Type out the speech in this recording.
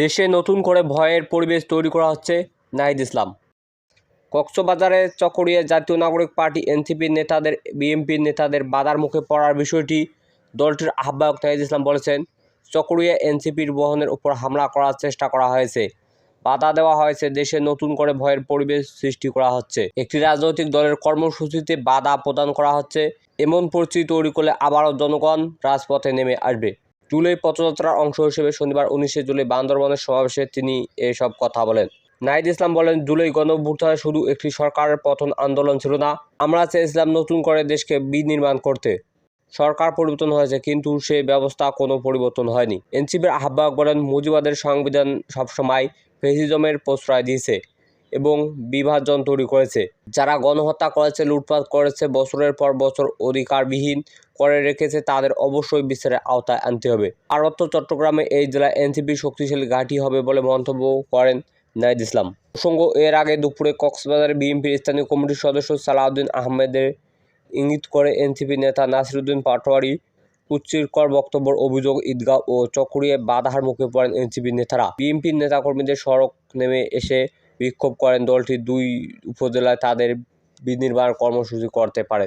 দেশে নতুন করে ভয়ের পরিবেশ তৈরি করা হচ্ছে নাহিদ ইসলাম। কক্সবাজারে চকরিয়া জাতীয় নাগরিক পার্টি এনসিপির নেতাদের বিএনপির নেতাদের বাধার মুখে পড়ার বিষয়টি দলটির আহ্বায়ক নাহিদ ইসলাম বলেছেন। চকরিয়া এনসিপির বহনের উপর হামলা করার চেষ্টা করা হয়েছে। বাধা দেওয়া হয়েছে দেশে নতুন করে ভয়ের পরিবেশ সৃষ্টি করা হচ্ছে। একটি রাজনৈতিক দলের কর্মসূচিতে বাধা প্রদান করা হচ্ছে। এমন পরিস্থিতি তৈরি করলে আবারও জনগণ রাজপথে নেমে আসবে। জুলাই পথযাত্রার অংশ হিসেবে শনিবার উনিশে জুলাই বান্দরবনের সমাবেশে তিনি এসব কথা বলেন। নাহিদ ইসলাম বলেন, জুলাই গণভ্যুত্থানে শুধু একটি সরকারের পতন আন্দোলন ছিল না, আমরা চেয়েছিলাম নতুন করে দেশকে বিনির্মাণ করতে। সরকার পরিবর্তন হয়েছে, কিন্তু সেই ব্যবস্থা কোনো পরিবর্তন হয়নি। এনসিপির আহ্বায়ক বলেন, মুজিবাদের সংবিধান সবসময় ফেসিজমের প্রশ্রয় দিয়েছে। এবং বিভাজন তৈরি করেছে। যারা গণহত্যা করেছে, লুটপাট করেছে, বছরের পর বছর অধিকারবিহীন করে রেখেছে, তাদের অবশ্যই বিচারের আওতায় আনতে হবে। পার্বত্য চট্টগ্রামে এই জেলায় এনসিপি শক্তিশালী ঘাঁটি হবে বলে মন্তব্য করেন নাহিদ ইসলাম। প্রসঙ্গ, এর আগে দুপুরে কক্সবাজারে বিএনপির স্থানীয় কমিটির সদস্য সালাউদ্দিন আহমেদের ইঙ্গিত করে এনসিপি নেতা নাসিরুদ্দিন পাটোয়ারি কুচ্ছিরকর বক্তব্যের অভিযোগ ঈদগাহ ও চকরিয়ায় বাধার মুখে পড়েন এনসিপি নেতারা। বিএনপির নেতাকর্মীদের সড়ক নেমে এসে বিক্ষোভ করেন দলটি দুই উপজেলায় তাদের বিনির্মাণ কর্মসূচি করতে পারে।